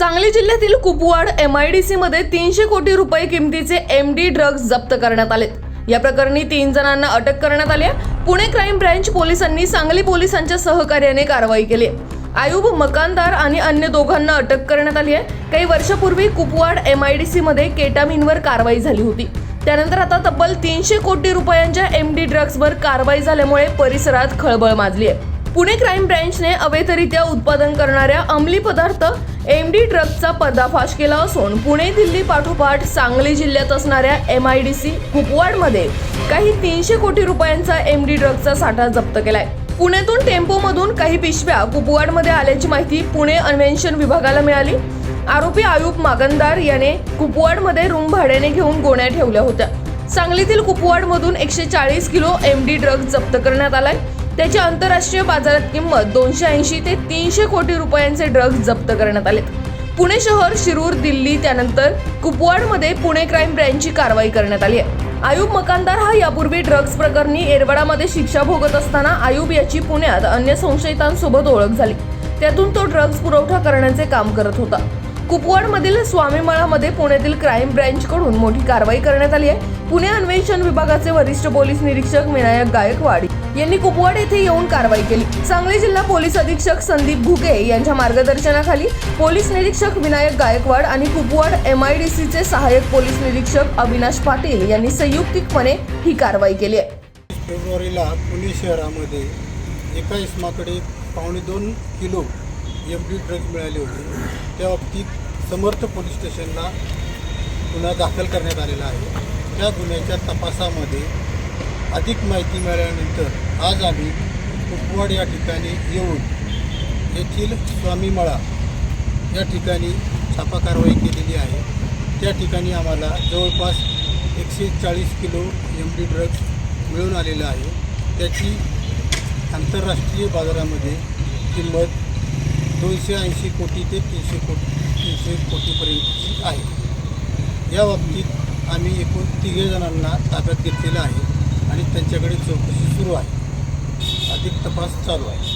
सांगली जिल्ह्यातील कुपवाड डी मध्ये तीनशे कोटी रुपये किमतीचे एम डी ड्रग्ज जप्त करण्यात आलेत. या प्रकरणी तीन जणांना अटक करण्यात आली आहे. पुणे क्राईम ब्रँच पोलिसांनी सांगली पोलिसांच्या सहकार्याने कारवाई केली आहे. आयुब मकानदार आणि अन्य दोघांना अटक करण्यात आली आहे. काही वर्षापूर्वी कुपवाड डी मध्ये केटामिनवर कारवाई झाली होती. त्यानंतर आता तब्बल तीनशे कोटी रुपयांच्या एम डी ड्रग्जवर कारवाई झाल्यामुळे परिसरात खळबळ माजली आहे. पुणे क्राईम ब्रँचने अवैधरित्या उत्पादन करणाऱ्या अंमली पदार्थ एम डी ड्रग्जचा पर्दाफाश केला असून पुणे दिल्ली पाठोपाठ सांगली जिल्ह्यात असणाऱ्या एम आय डी सी कुपवाडमध्ये काही तीनशे कोटी रुपयांचा एम डी ड्रग्जचा साठा जप्त केलाय. पुण्यातून टेम्पोमधून काही पिशव्या कुपवाडमध्ये आल्याची माहिती पुणे अन्वेषण विभागाला मिळाली. आरोपी आयुब मागंदार याने कुपवाडमध्ये रूम भाड्याने घेऊन गोण्या ठेवल्या होत्या. सांगलीतील कुपवाडमधून एकशे चाळीस किलो एम डी ड्रग्ज जप्त करण्यात आलाय. त्याची आंतरराष्ट्रीय बाजारात किंमत दोनशे ऐंशी ते तीनशे कोटी रुपयांचे ड्रग्ज जप्त करण्यात आलेत. पुणे शहर शिरूर दिल्ली त्यानंतर कुपवाडमध्ये पुणे क्राईम ब्रँचची कारवाई करण्यात आली आहे. आयुब मकानदार हा यापूर्वी ड्रग्ज प्रकरणी एरवडामध्ये शिक्षा भोगत असताना आयुब याची पुण्यात अन्य संशयितांसोबत ओळख झाली. त्यातून तो ड्रग्ज पुरवठा करण्याचे काम करत होता. कुपवाडमधील स्वामीमळामध्ये पुण्यातील क्राईम ब्रँचकडून मोठी कारवाई करण्यात आली आहे. पुणे अन्वेषण विभागाचे वरिष्ठ पोलीस निरीक्षक विनायक गायकवाड यांनी कुपवाड येथे येऊन कारवाई केली. सांगली जिल्हा पोलीस अधीक्षक संदीप घुगे यांच्या मार्गदर्शनाखाली पोलीस निरीक्षक विनायक गायकवाड आणि कुपवाड एम आय डी सीचे सहाय्यक पोलीस निरीक्षक अविनाश पाटील यांनी संयुक्तिकपणे ही कारवाई केली आहे. फेब्रुवारीला पुणे शहरामध्ये एका इसमाकडे पावणे दोन किलो एम डी ड्रग मिळाले होते. त्या बाबतीत समर्थ पोलीस स्टेशनला गुन्हा दाखल करण्यात आलेला आहे. त्या गुन्ह्याच्या तपासामध्ये अधिक माहिती मिळाल्यानंतर आज आम्ही कुपवाड या ठिकाणी येऊन येथील स्वामीमळा या ठिकाणी छापा कारवाई केलेली आहे. त्या ठिकाणी आम्हाला जवळपास एकशे चाळीस किलो एम डी ड्रग्ज मिळून आलेलं आहे. त्याची आंतरराष्ट्रीय बाजारामध्ये किंमत दोनशे ऐंशी कोटी ते तीनशे कोटी तीनशे कोटीपर्यंतची आहे. या बाबतीत आम्ही एकूण तिघे जणांना ताब्यात घेतलेलं आहे. आणि त्यांच्याकडे चौकशी सुरू आहे. अधिक तपास चालू आहे.